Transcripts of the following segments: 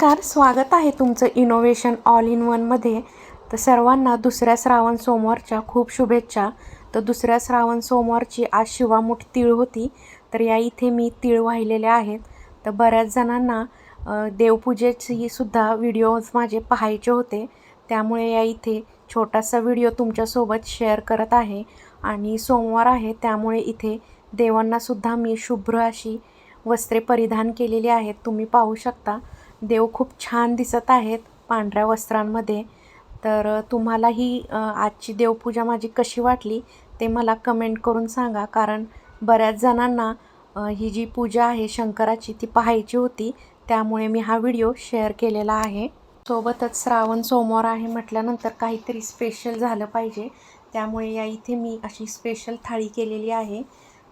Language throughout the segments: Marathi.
नमस्कार स्वागत आहे तुमचं इनोव्हेशन ऑल इन वनमध्ये तर सर्वांना दुसऱ्या श्रावण सोमवारच्या खूप शुभेच्छा. तर दुसऱ्या श्रावण सोमवारची आज शिवामुठ तीळ होती. तर या इथे मी तीळ वाहिलेले आहेत. तर बऱ्याच जणांना देवपूजेची सुद्धा व्हिडिओज माझे पाहायचे होते. त्यामुळे या इथे छोटासा व्हिडिओ तुमच्यासोबत शेअर करत आहे. आणि सोमवार आहे त्यामुळे इथे देवांनासुद्धा मी शुभ्र अशी वस्त्रे परिधान केलेली आहेत. तुम्ही पाहू शकता. देव खूप छान दिसत आहेत पांढऱ्या वस्त्रांमध्ये. तर तुम्हाला ही आजची देवपूजा माझी कशी वाटली ते मला कमेंट करून सांगा. कारण बऱ्याच जणांना ही जी पूजा आहे शंकराची ती पाहायची होती. त्यामुळे मी हा व्हिडिओ शेअर केलेला आहे. सोबतच श्रावण सोमवार आहे म्हटल्यानंतर काहीतरी स्पेशल झालं पाहिजे. त्यामुळे या इथे मी अशी स्पेशल थाळी केलेली आहे.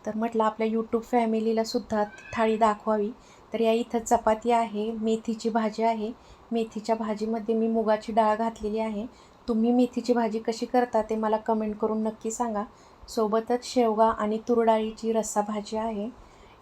तर म्हटलं आपल्या यूट्यूब फॅमिलीलासुद्धा थाळी दाखवावी. तर या इथं चपाती आहे मेथीची भाजी आहे. मेथीच्या भाजीमध्ये मी मुगाची डाळ घातलेली आहे. तुम्ही मेथीची भाजी कशी करता ते मला कमेंट करून नक्की सांगा. सोबतच शेवगा आणि तुरडाळीची रस्सा भाजी आहे.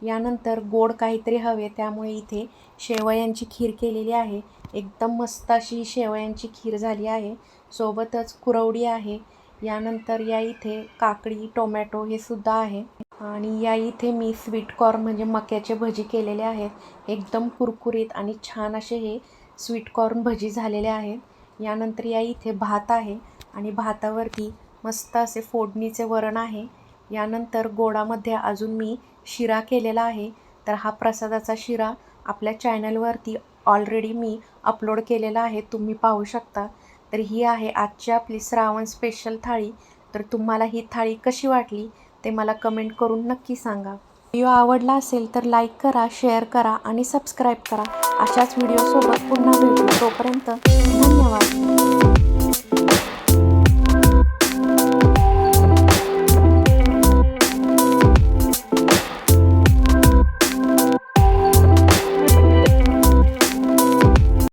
यानंतर गोड काहीतरी हवे त्यामुळे इथे शेवयांची खीर केलेली आहे. एकदम मस्त अशी शेवयांची खीर झाली आहे. सोबतच कुरवडी आहे. यानंतर या इथे काकडी टोमॅटो हे सुद्धा आहे. आणि या इथे मी स्वीट कॉर्न म्हणजे मक्याचे भजी केलेले आहेत. एकदम कुरकुरीत आणि छान असे हे स्वीट कॉर्न भजी झालेले आहेत. यानंतर या इथे भात आहे आणि भातावरती मस्त असे फोडणीचे वरण आहे. यानंतर गोडामध्ये अजून मी शिरा केलेला आहे. तर हा प्रसादाचा शिरा आपल्या चॅनलवरती ऑलरेडी मी अपलोड केलेला आहे. तुम्ही पाहू शकता. तर ही आहे आजची आपली श्रावण स्पेशल थाळी. तर तुम्हाला ही थाळी कशी वाटली? ते मला कमेंट करून नक्की सांगा. व्हिडिओ आवडला असेल तर लाईक करा शेअर करा आणि सबस्क्राईब करा. अशाच व्हिडिओसोबत पुन्हा भेटू. तोपर्यंत धन्यवाद.